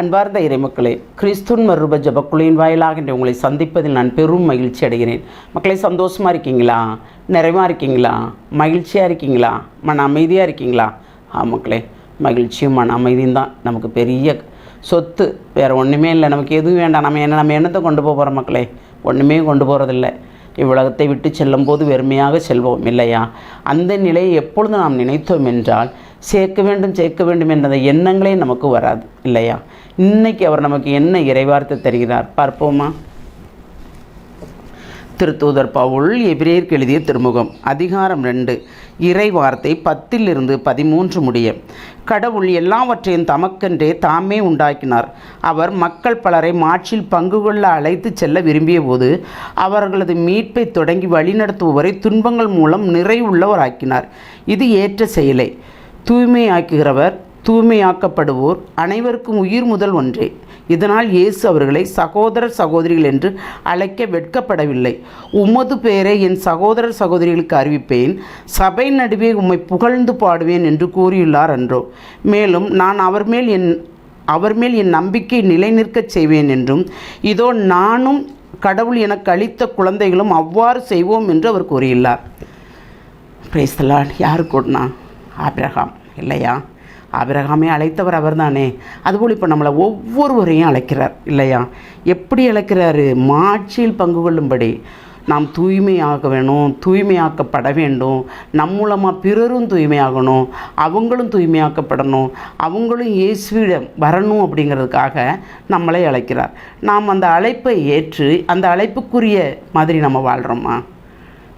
அன்பார்ந்த இறைமக்களே கிறிஸ்துன் மறுப ஜபக்குழுவின் வாயிலாக இன்று உங்களை சந்திப்பதில் நான் பெரும் மகிழ்ச்சி அடைகிறேன். மக்களே சந்தோஷமாக இருக்கீங்களா? நிறைவாக இருக்கீங்களா? மகிழ்ச்சியாக இருக்கீங்களா? மன அமைதியாக இருக்கீங்களா? ஆ மக்களே மகிழ்ச்சியும் மன அமைதியும் தான் நமக்கு பெரிய சொத்து. வேறு ஒன்றுமே இல்லை நமக்கு எதுவும் வேண்டாம். நம்ம என்ன நம்ம என்னத்தை கொண்டு போக போகிறோம் மக்களே? ஒன்றுமே கொண்டு போகிறதில்ல இவ்வுலகத்தை விட்டு செல்லும்போது வெறுமையாக செல்வோம் இல்லையா? அந்த நிலையை எப்பொழுது நாம் நினைத்தோம் என்றால் சேர்க்க வேண்டும் சேர்க்க வேண்டும் என்ற எண்ணங்களே நமக்கு வராது இல்லையா? இன்னைக்கு அவர் நமக்கு என்ன இறைவார்த்தை தருகிறார்? பார்ப்போமா. திருத்தூதர் பவுல் எபிரேயருக்கு எழுதிய திருமுகம் அதிகாரம் ரெண்டு. இறை வார்த்தை பத்திலிருந்து பதிமூன்று முடிய கடவுள் எல்லாவற்றையும் தமக்கென்றே தாமே உண்டாக்கினார். அவர் மக்கள் பலரை மாற்றில் பங்கு கொள்ள அழைத்து செல்ல விரும்பிய போது அவர்களது மீட்பை தொடங்கி வழிநடத்துபவரை துன்பங்கள் மூலம் நிறைவுள்ளவராக்கினார். இது ஏற்ற செயலை. தூய்மையாக்குகிறவர் தூய்மையாக்கப்படுவோர் அனைவருக்கும் உயிர் முதல் ஒன்றே. இதனால் இயேசு அவர்களை சகோதரர் சகோதரிகள் என்று அழைக்க வெட்கப்படவில்லை. உமது பெயரை என் சகோதரர் சகோதரிகளுக்கு அறிவிப்பேன். சபை நடுவே உம்மை புகழ்ந்து பாடுவேன் என்று கூறியுள்ளார் அன்றோ. மேலும் நான் அவர் மேல் என் அவர் மேல் என் நம்பிக்கை நிலைநிற்கச் செய்வேன் என்றும் இதோ நானும் கடவுள் எனக்கு அளித்த குழந்தைகளும் அவ்வாறு செய்வோம் என்று அவர் கூறியுள்ளார். பிரேஸ்தலான் யார் கூடனா ஆபிரகாம். இல்லையா? அபிரகாமே அழைத்தவர் அவர்தானே? அதுபோல் இப்போ நம்மளை ஒவ்வொருவரையும் அழைக்கிறார் இல்லையா? எப்படி அழைக்கிறாரு? மாட்சியில் பங்கு கொள்ளும்படி. நாம் தூய்மையாக வேணும் தூய்மையாக்கப்பட வேண்டும். நம் மூலமாக பிறரும் தூய்மையாகணும் அவங்களும் தூய்மையாக்கப்படணும் அவங்களும் இயேசுவிடம் வரணும் அப்படிங்கிறதுக்காக நம்மளை அழைக்கிறார். நாம் அந்த அழைப்பை ஏற்று அந்த அழைப்புக்குரிய மாதிரி நம்ம வாழ்கிறோமா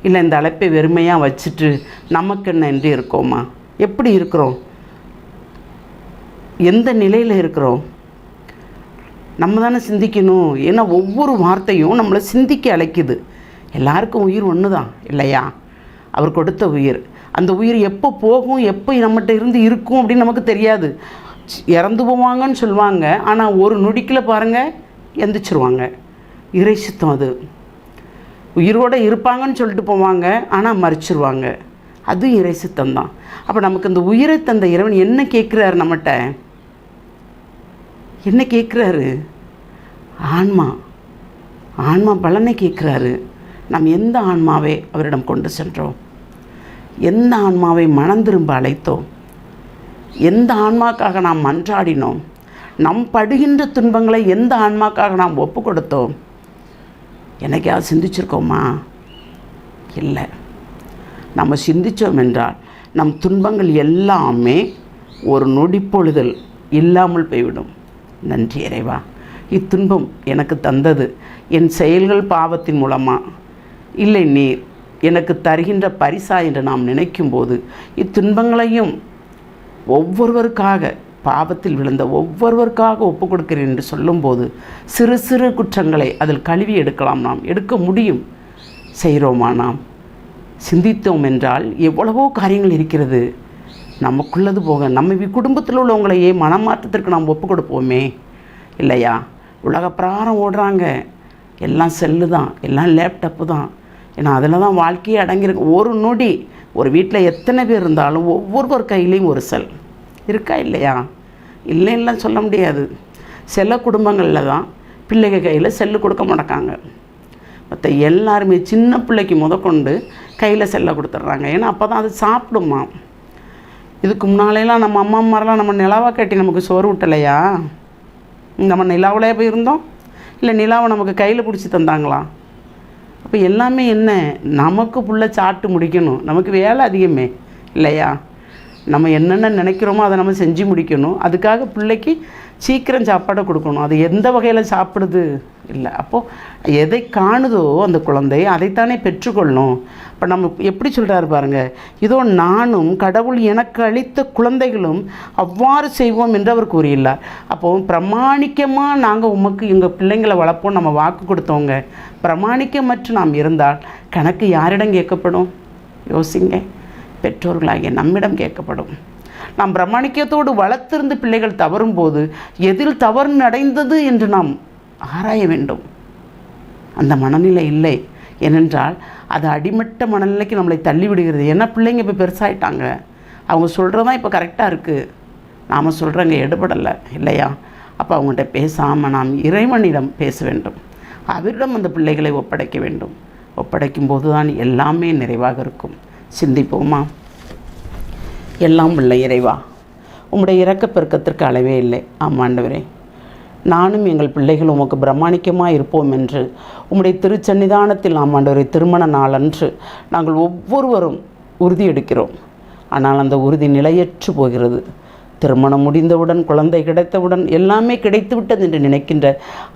இல்லை இந்த அழைப்பை வெறுமையாக வச்சுட்டு நமக்கு என்ன என்று இருக்கோமா? எப்படி இருக்கிறோம்? எந்த நிலையில் இருக்கிறோம்? நம்ம தானே சிந்திக்கணும். ஏன்னா ஒவ்வொரு வார்த்தையும் நம்மளை சிந்திக்க அழைக்குது. எல்லாருக்கும் உயிர் ஒன்று தான் இல்லையா? அவர் கொடுத்த உயிர். அந்த உயிர் எப்போ போகும் எப்போ நம்மகிட்ட இருந்து இருக்கும் அப்படின்னு நமக்கு தெரியாது. இறந்து போவாங்கன்னு சொல்லுவாங்க. ஆனால் ஒரு நொடிக்கில் பாருங்கள் எந்திரிச்சிருவாங்க. இறைசுத்தம் அது. உயிரோடு இருப்பாங்கன்னு சொல்லிட்டு போவாங்க ஆனால் மறிச்சிருவாங்க. அது இறை தான் அப்போ நமக்கு இந்த உயிரை தந்த இறைவன் என்ன கேட்குறாரு நம்மகிட்ட? என்ன கேட்குறாரு ஆன்மா. ஆன்மா பலனை கேட்குறாரு நாம் எந்த ஆன்மாவை அவரிடம் கொண்டு சென்றோம்? எந்த ஆன்மாவை மனம் திரும்ப அழைத்தோம்? எந்த ஆன்மாக்காக நாம் மன்றாடினோம்? நம் படுகின்ற துன்பங்களை எந்த ஆன்மாக்காக நாம் ஒப்பு கொடுத்தோம்? என்னைக்காவது சிந்திச்சிருக்கோமா? இல்லை. நம்ம சிந்தித்தோம் என்றால் நம் துன்பங்கள் எல்லாமே ஒரு நொடிப்பொழுதல் இல்லாமல் போய்விடும். நன்றி இறைவா. இத்துன்பம் எனக்கு தந்தது. என் செயல்கள் பாவத்தின் மூலமா. இல்லை நீர் எனக்கு தருகின்ற பரிசா என்று நாம் நினைக்கும்போது இத்துன்பங்களையும் ஒவ்வொருவருக்காக பாவத்தில் விழுந்த ஒவ்வொருவருக்காக ஒப்பு கொடுக்கிறேன் என்று சொல்லும்போது சிறு சிறு குற்றங்களை அதில் கழுவி எடுக்கலாம் நாம். எடுக்க முடியும். செய்கிறோமா நாம்? சிந்தித்தோம் என்றால் எவ்வளவோ காரியங்கள் இருக்கிறது. நமக்குள்ளது போக நம்ம வி- குடும்பத்தில் உள்ளவங்களையே மனமாற்றத்திற்கு நாம் ஒப்பு கொடுப்போமே? இல்லையா? உலக பிராரம் ஓடுறாங்க. எல்லாம் செல்லு தான் எல்லாம் லேப்டாப்பு தான். ஏன்னா அதில் தான் வாழ்க்கையே அடங்கியிருக்கு. ஒரு நொடி ஒரு வீட்டில் எத்தனை பேர் இருந்தாலும் ஒவ்வொருவர் கையிலையும் ஒரு செல். இருக்கா இல்லையா? இல்லைன்னா சொல்ல முடியாது. சில குடும்பங்களில் தான் பிள்ளைங்க கையில் செல்லு கொடுக்க மாட்டாங்க மற்ற எல்லாருமே சின்ன பிள்ளைக்கு முதற்கொண்டு கையில் செல்லை கொடுத்துட்றாங்க. ஏன்னா அப்போ தான் அது சாப்பிடுமா? இதுக்கு முன்னாலேலாம் நம்ம அம்மா அம்மாரெலாம் நம்ம நிலாவை கட்டி நமக்கு சோறு விட்டலையா நம்ம நிலாவிலே போய் இருந்தோம். இல்லை நிலாவை நமக்கு கையில் பிடிச்சி தந்தாங்களா? அப்போ எல்லாமே என்ன? நமக்கு புள்ள சாப்பிட்டு முடிக்கணும். நமக்கு வேலை அதிகமே இல்லையா? நம்ம என்னென்ன நினைக்கிறோமோ அதை நம்ம செஞ்சு முடிக்கணும். அதுக்காக பிள்ளைக்கு சீக்கிரம் சாப்பாடை கொடுக்கணும். அது எந்த வகையில் சாப்பிடுது? இல்லை அப்போது எதை காணுதோ அந்த குழந்தை அதைத்தானே பெற்றுக்கொள்ளணும். இப்போ நம்ம எப்படி சொல்கிறாரு பாருங்க இதோ நானும் கடவுள் எனக்கு அளித்த குழந்தைகளும் அவ்வாறு செய்வோம் என்று அவர் கூறியுள்ளார். அப்போது பிரமாணிக்கமாக நாங்கள் உமக்கு எங்கள் பிள்ளைங்களை வளர்ப்போம் நம்ம வாக்கு கொடுத்தோங்க பிரமாணிக்கமற்று நாம் இருந்தால் கணக்கு யாரிடம் கேட்கப்படும்? யோசிங்க. பெற்றோர்களாகிய நம்மிடம் கேட்கப்படும். நாம் பிரமாணிக்கத்தோடு வளர்த்திருந்து பிள்ளைகள் தவறும் போது எதில் தவறு அடைந்தது என்று நாம் ஆராய வேண்டும். அந்த மனநிலை இல்லை. ஏனென்றால் அது அடிமட்ட மனநிலைக்கு நம்மளை தள்ளி விடுகிறது. ஏன்னா பிள்ளைங்க இப்போ பெருசாகிட்டாங்க அவங்க சொல்கிறது தான் இப்போ கரெக்டாக இருக்குது நாம் சொல்கிறங்க எடுபடலை இல்லையா? அப்போ அவங்கள்ட்ட பேசாமல் நாம் இறைவனிடம் பேச வேண்டும். அவரிடம் அந்த பிள்ளைகளை ஒப்படைக்க வேண்டும். ஒப்படைக்கும் போது தான் எல்லாமே நிறைவாக இருக்கும். சிந்திப்போமா? எல்லாம் உள்ள இறைவா. உம்முடைய இறக்க பெருக்கத்திற்கு அளவே இல்லை. ஆமாண்டவரே நானும் எங்கள் பிள்ளைகள் உமக்கு பிரமாணிக்கமாக இருப்போம் என்று உம்முடைய திருச்சன்னிதானத்தில் ஆமாண்டவரே திருமண நாளன்று நாங்கள் ஒவ்வொருவரும் உறுதி எடுக்கிறோம். ஆனால் அந்த உறுதி நிலையற்று போகிறது. திருமணம் முடிந்தவுடன் குழந்தை கிடைத்தவுடன் எல்லாமே கிடைத்துவிட்டது என்று நினைக்கின்ற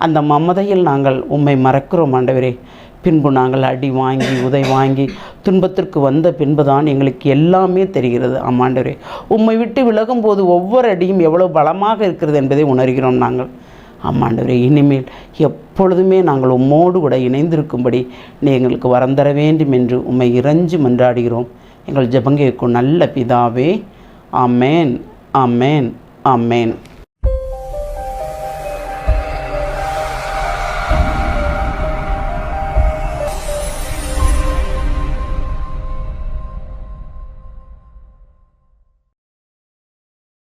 அந்த மமதையில் நாங்கள் உம்மை மறக்கிறோம் ஆண்டவரே. பின்பு நாங்கள் அடி வாங்கி உதை வாங்கி துன்பத்திற்கு வந்த பின்புதான் எங்களுக்கு எல்லாமே தெரிகிறது. ஆமாண்டவரே. உம்மை விட்டு விலகும் போது ஒவ்வொரு அடியும் எவ்வளோ பலமாக இருக்கிறது என்பதை உணர்கிறோம் நாங்கள். ஆமாண்டவரே இனிமேல் எப்பொழுதுமே நாங்கள் உம்மோடு கூட இணைந்திருக்கும்படி நீ எங்களுக்கு வரம் தர வேண்டும் என்று உம்மை இறைஞ்சு மன்றாடுகிறோம். எங்கள் ஜெபங்கேக்கும் நல்ல பிதாவே ஆமேன் ஆமேன் ஆமேன்.